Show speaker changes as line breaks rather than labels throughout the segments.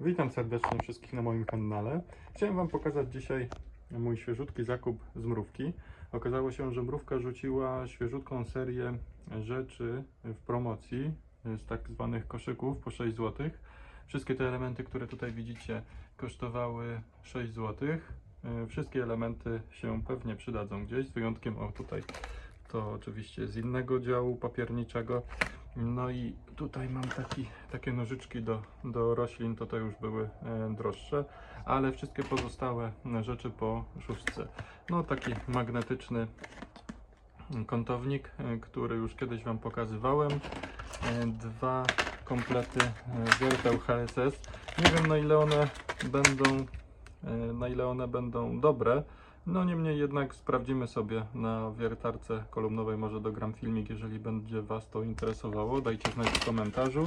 Witam serdecznie wszystkich na moim kanale. Chciałem Wam pokazać dzisiaj mój świeżutki zakup z mrówki. Okazało się, że mrówka rzuciła świeżutką serię rzeczy w promocji z tak zwanych koszyków po 6 zł. Wszystkie te elementy, które tutaj widzicie, kosztowały 6 zł. Wszystkie elementy się pewnie przydadzą gdzieś, z wyjątkiem o tutaj to oczywiście z innego działu papierniczego. No i tutaj mam taki, takie nożyczki do, do roślin, to te już były e, droższe, ale wszystkie pozostałe rzeczy po szóstce. No taki magnetyczny kątownik, e, który już kiedyś Wam pokazywałem. E, dwa komplety wierteł HSS. Nie wiem na ile one będą, na ile one będą dobre. No niemniej jednak sprawdzimy sobie na wiertarce kolumnowej, może dogram filmik, jeżeli będzie Was to interesowało. Dajcie znać w komentarzu.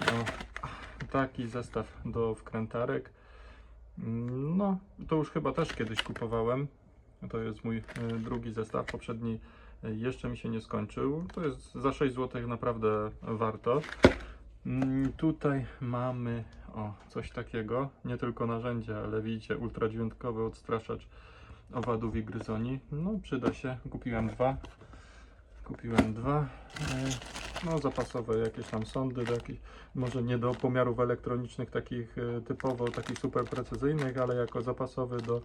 O, taki zestaw do wkrętarek. No, to już chyba też kiedyś kupowałem. To jest mój e, drugi zestaw. Poprzedni e, jeszcze mi się nie skończył. To jest za 6 zł naprawdę warto. Mm, Tutaj mamy o, coś takiego, nie tylko narzędzie, ale widzicie, ultradźwiękowy odstraszacz owadów i gryzoni. No, przyda się. Kupiłem dwa. Kupiłem dwa. E, No, zapasowe jakieś tam sondy, jakich, może nie do pomiarów elektronicznych, takich e, typowo, takich super precyzyjnych, ale jako zapasowy do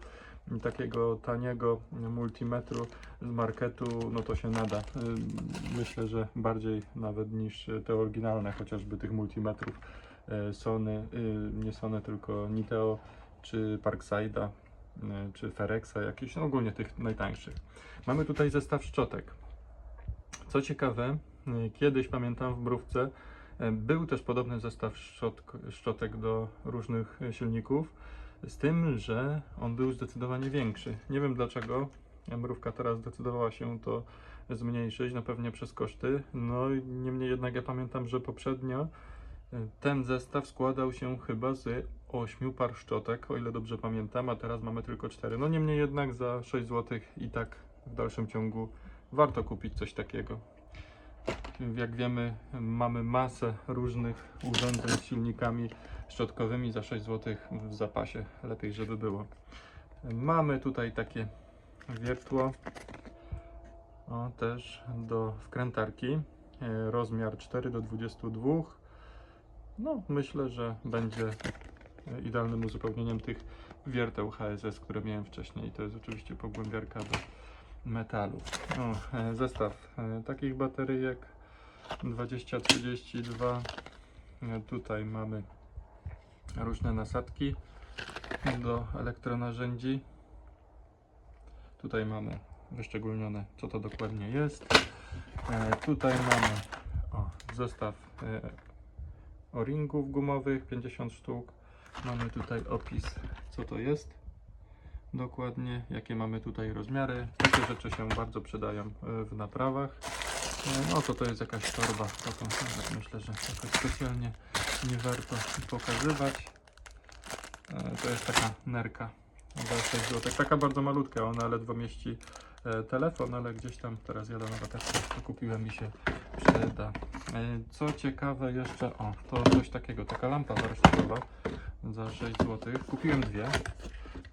takiego taniego multimetru z marketu, no to się nada. E, Myślę, że bardziej nawet niż te oryginalne, chociażby tych multimetrów Sony, e, nie Sony, tylko Niteo czy Parkside'a czy Ferexa, jakiś, no ogólnie tych najtańszych. Mamy tutaj zestaw szczotek. Co ciekawe, y, kiedyś pamiętam w mrówce y, był też podobny zestaw szczotk, szczotek do różnych silników, z tym, że on był zdecydowanie większy. Nie wiem dlaczego mrówka teraz zdecydowała się to zmniejszyć, no pewnie przez koszty. No niemniej jednak ja pamiętam, że poprzednio ten zestaw składał się chyba z 8 par szczotek, o ile dobrze pamiętam, a teraz mamy tylko 4. No niemniej jednak za 6 zł i tak w dalszym ciągu warto kupić coś takiego. Jak wiemy, mamy masę różnych urządzeń z silnikami szczotkowymi za 6 zł w zapasie. Lepiej, żeby było. Mamy tutaj takie wiertło, o, też do wkrętarki. E, Rozmiar 4 do 22. No, myślę, że będzie e, idealnym uzupełnieniem tych wierteł HSS, które miałem wcześniej. To jest oczywiście pogłębiarka do metalu. E, zestaw e, takich bateryjek 2032. E, Tutaj mamy różne nasadki do elektronarzędzi. Tutaj mamy wyszczególnione, co to dokładnie jest. Tutaj mamy o, zestaw o-ringów gumowych 50 sztuk. Mamy tutaj opis, co to jest dokładnie, jakie mamy tutaj rozmiary. Takie rzeczy się bardzo przydają e, w naprawach. E, No to to jest jakaś torba, to, to nawet myślę, że jakoś specjalnie nie warto pokazywać. E, To jest taka nerka za 6 zł. Taka bardzo malutka, ona ledwo mieści telefon, ale gdzieś tam teraz jadę na wakacje, to kupiłem i się przyda. E, Co ciekawe jeszcze, o, to coś takiego, taka lampa warsztatowa za 6 zł. Kupiłem dwie.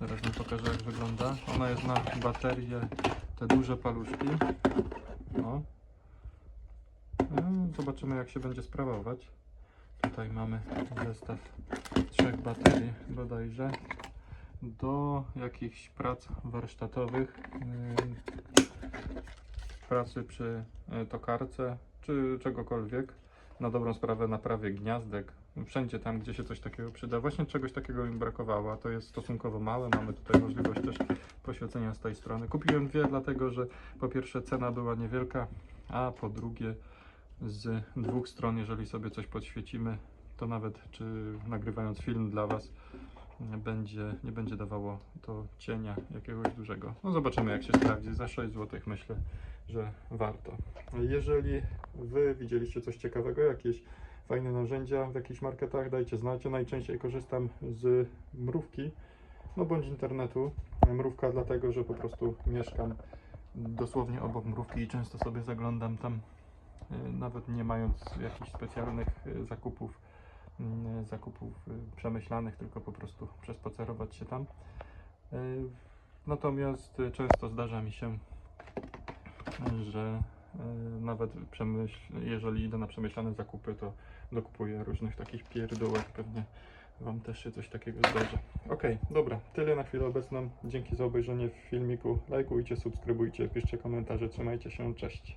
Zaraz Wam pokażę jak wygląda. Ona jest na baterię, te duże paluszki. No, Zobaczymy jak się będzie sprawować. Tutaj mamy zestaw trzech baterii bodajże do jakichś prac warsztatowych, ym, pracy przy e, tokarce czy czegokolwiek. Na dobrą sprawę naprawy gniazdek, wszędzie tam, gdzie się coś takiego przyda. Właśnie czegoś takiego mi brakowało, a to jest stosunkowo małe. Mamy tutaj możliwość też poświecenia z tej strony. Kupiłem dwie, dlatego że po pierwsze cena była niewielka, a po drugie z dwóch stron, jeżeli sobie coś podświecimy, to nawet czy nagrywając film dla Was, będzie, nie będzie dawało to cienia jakiegoś dużego. No zobaczymy jak się sprawdzi. Za 6 zł myślę, że warto. Jeżeli Wy widzieliście coś ciekawego, jakieś fajne narzędzia w jakichś marketach, dajcie znać. Ja najczęściej korzystam z mrówki, no bądź internetu. Mrówka dlatego, że po prostu mieszkam dosłownie obok mrówki i często sobie zaglądam tam, y, nawet nie mając jakichś specjalnych y, zakupów zakupów e, przemyślanych, tylko po prostu przespacerować się tam. E, Natomiast często zdarza mi się, że e, nawet jeżeli idę na przemyślane zakupy, to dokupuję różnych takich pierdółek. Pewnie Wam też się coś takiego zdarzy. Okej, dobra, tyle na chwilę obecną. Dzięki za obejrzenie filmiku. Lajkujcie, subskrybujcie, piszcie komentarze, trzymajcie się, cześć.